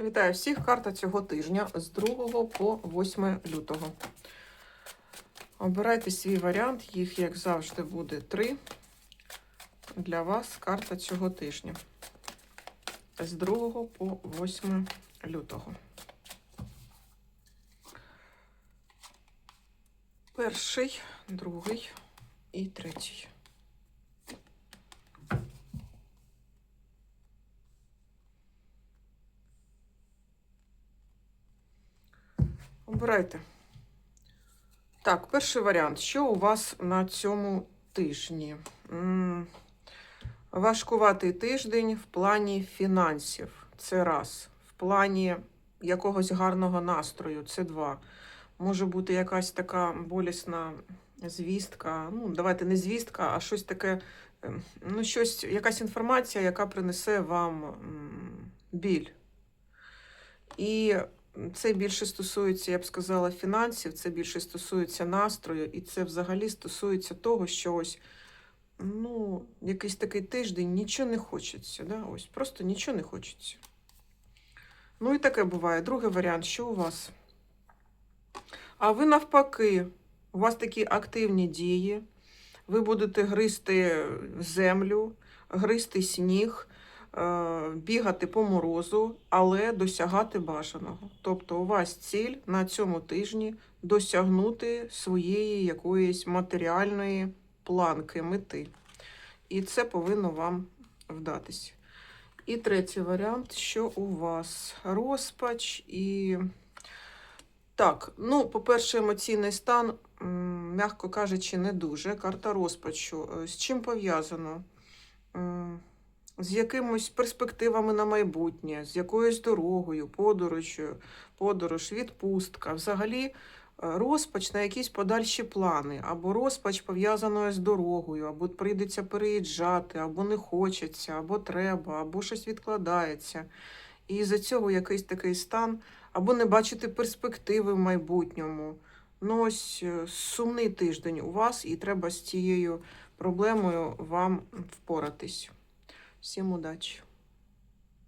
Вітаю всіх! Карта цього тижня з 2 по 8 лютого. Обирайте свій варіант, їх, як завжди, буде три. Для вас карта цього тижня. З 2 по 8 лютого. Перший, другий і третій. Обирайте. Так, перший варіант. Що у вас на цьому тижні? Важкуватий тиждень в плані фінансів. Це раз. В плані якогось гарного настрою. Це два. Може бути якась така болісна звістка. Ну, давайте не звістка, а щось таке. ем, Ну, щось, якась інформація, яка принесе вам біль. І це більше стосується, я б сказала, фінансів, це більше стосується настрою, і це взагалі стосується того, що ось ну, якийсь такий тиждень нічого не хочеться. Да? Ось, просто нічого не хочеться. Ну і таке буває. Другий варіант, що у вас? А ви навпаки, у вас такі активні дії, ви будете гризти землю, гризти сніг, бігати по морозу, але досягати бажаного. Тобто у вас ціль на цьому тижні досягнути своєї якоїсь матеріальної планки, мети. І це повинно вам вдатись. І третій варіант, що у вас розпач і. Так, ну, по-перше, емоційний стан, м'яко кажучи, не дуже. Карта розпачу. Е, З чим пов'язано? З якимось перспективами на майбутнє, з якоюсь дорогою, подорожю, подорож, відпустка. Взагалі е, розпач на якісь подальші плани, або розпач пов'язаною з дорогою, або прийдеться переїжджати, або не хочеться, або треба, або щось відкладається. І з-за цього якийсь такий стан, або не бачити перспективи в майбутньому. Ну, ось е, сумний тиждень у вас, і треба з цією проблемою вам впоратись. Всім удачі!